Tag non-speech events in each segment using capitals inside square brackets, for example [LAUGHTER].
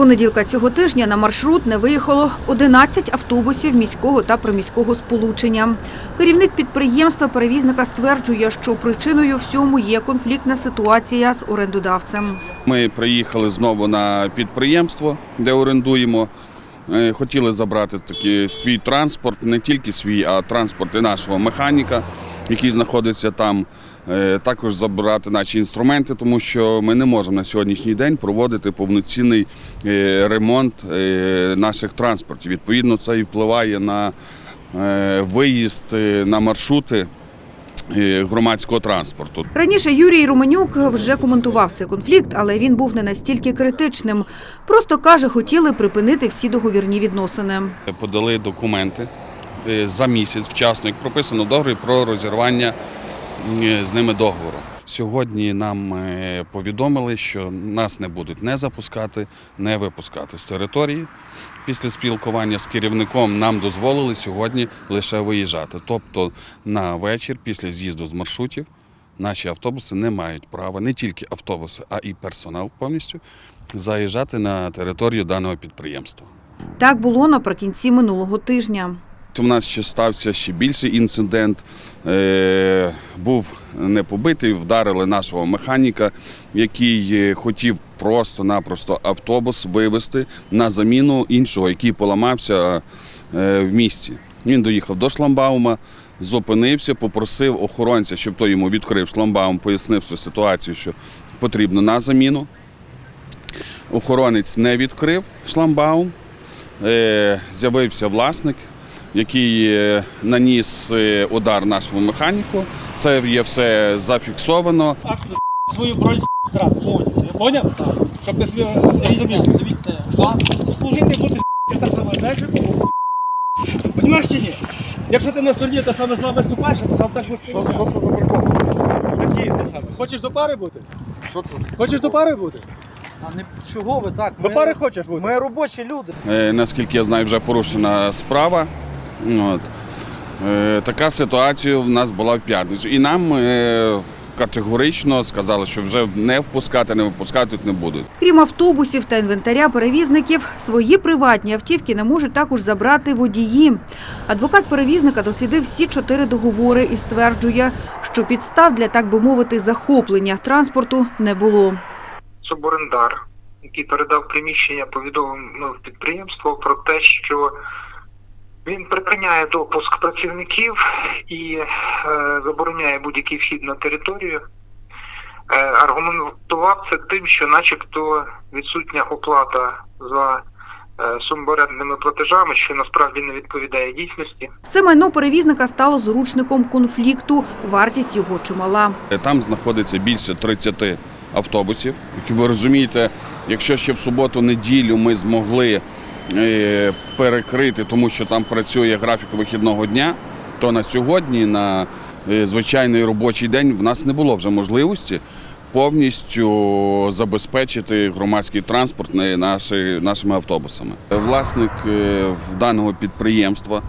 понеділка цього тижня на маршрут не виїхало 11 автобусів міського та приміського сполучення. Керівник підприємства перевізника стверджує, що причиною всьому є конфліктна ситуація з орендодавцем. Ми приїхали знову на підприємство, де орендуємо. Е, Хотіли забрати такий свій транспорт, не тільки свій, а транспорт і нашого механіка, який знаходиться там. Е, Також забрати наші інструменти, тому що ми не можемо на сьогоднішній день проводити повноцінний е, ремонт е, наших транспортів. Відповідно, це і впливає на виїзд на маршрути громадського транспорту. Раніше Юрій Романюк вже коментував цей конфлікт, але він був не настільки критичним. Просто каже, хотіли припинити всі договірні відносини. подали документи за місяць вчасно, як прописано в договорі про розірвання е, з ними договору. Сьогодні нам е, повідомили, що нас не будуть не запускати, не випускати з території. Після спілкування з керівником нам дозволили сьогодні лише виїжджати. Тобто на вечір, після з'їзду з маршрутів, наші автобуси не мають права, не тільки автобуси, а і персонал повністю заїжджати на територію даного підприємства. Так було наприкінці минулого тижня. У нас ще стався ще більший інцидент. Е, був не побитий, вдарили нашого механіка, який е, хотів просто-напросто автобус вивезти на заміну іншого, який поламався е, в місті. Він доїхав до шламбаума, зупинився, попросив охоронця, щоб той йому відкрив шламбаум, пояснивши ситуацію, що потрібно на заміну. Охоронець не відкрив шламбаум. З'явився власник, який е, наніс е, удар нашому механіку. Це є все зафіксовано. акт свою бронь. Поняв? Щоб ти собі розумів. Дивіться, власне, Служити будеш [LAUGHS] та сама далі. Понімаєш чи ні? Якщо ти на стороні та саме з нами виступаєш, то сам так Що, що це за прикол? Які ти саме? Хочеш до пари бути? Що це? Хочеш до пари бути? А не чого ви так? До пари хочеш бути? Ми робочі люди. Е, Наскільки я знаю, вже порушена справа. От. Е, Така ситуація в нас була в п'ятницю. І нам е, категорично сказали, що вже не впускати, не випускати тут не будуть. Крім автобусів та інвентаря перевізників, свої приватні автівки не можуть також забрати водії. Адвокат перевізника дослідив всі чотири договори і стверджує, що підстав для, так би мовити, захоплення транспорту не було. Суборендар, який передав приміщення, повідомив підприємство про те, що він припиняє допуск працівників і е, забороняє будь-який вхід на територію. Е, аргументував це тим, що начебто відсутня оплата за е, суборендними платежами, що насправді не відповідає дійсності. Все майно перевізника стало зручником конфлікту, вартість його чимала. Там знаходиться більше 30 автобусів. Ви розумієте, якщо ще в суботу-неділю ми змогли е, перекрити, тому що там працює графік вихідного дня, то на сьогодні, на е, звичайний робочий день, в нас не було вже можливості повністю забезпечити громадський транспорт наші- нашими автобусами. Власник е, даного підприємства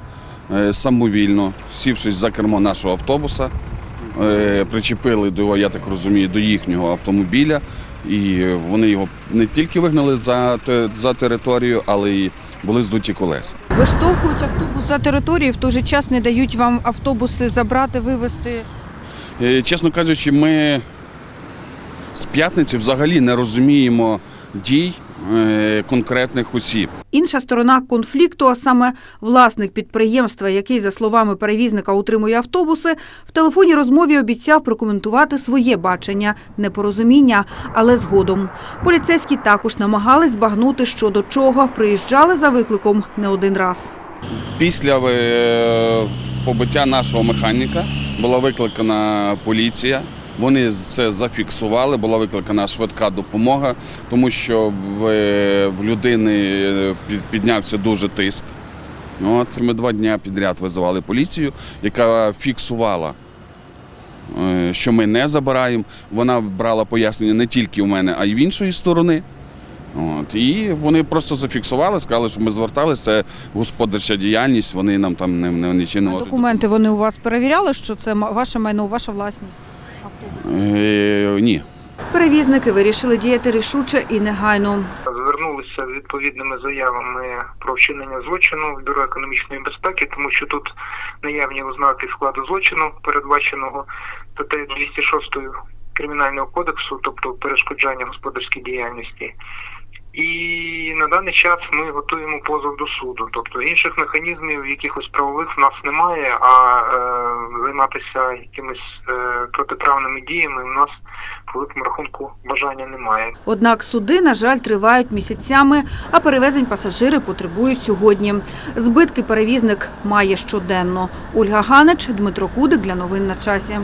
самовільно, сівшись за кермо нашого автобуса, причепили до я так розумію, до їхнього автомобіля. І вони його не тільки вигнали за, за територію, але й були здуті колеса. Виштовхують автобус за територію, в той же час не дають вам автобуси забрати, вивезти. Е, Чесно кажучи, ми з п'ятниці взагалі не розуміємо дій е, конкретних осіб. Інша сторона конфлікту, а саме власник підприємства, який, за словами перевізника, утримує автобуси, в телефонній розмові обіцяв прокоментувати своє бачення непорозуміння, але згодом. Поліцейські також намагались збагнути, що до чого приїжджали за викликом не один раз. Після е, побиття нашого механіка була викликана поліція. Вони це зафіксували, була викликана швидка допомога, тому що в, е, людини е, піднявся дуже тиск. От, ми два дні підряд визивали поліцію, яка фіксувала, е, що ми не забираємо. Вона брала пояснення не тільки у мене, а й в іншої сторони. От, і вони просто зафіксували, сказали, що ми зверталися, це господарча діяльність, вони нам там не, не, нічого не можуть. Документи вони у вас перевіряли, що це ваше майно, ваша власність. Е, ні. Перевізники вирішили діяти рішуче і негайно. Звернулися з відповідними заявами про вчинення злочину в бюро економічної безпеки, тому що тут наявні ознаки складу злочину, передбаченого статтею 206 кримінального кодексу, тобто перешкоджання господарській діяльності. І на даний час ми готуємо позов до суду. Тобто інших механізмів, якихось правових в нас немає, а е, займатися якимись е, протиправними діями в нас по великому рахунку бажання немає. Однак суди, на жаль, тривають місяцями, а перевезень пасажири потребують сьогодні. Збитки перевізник має щоденно. Ольга Ганич, Дмитро Кудик для новин на часі.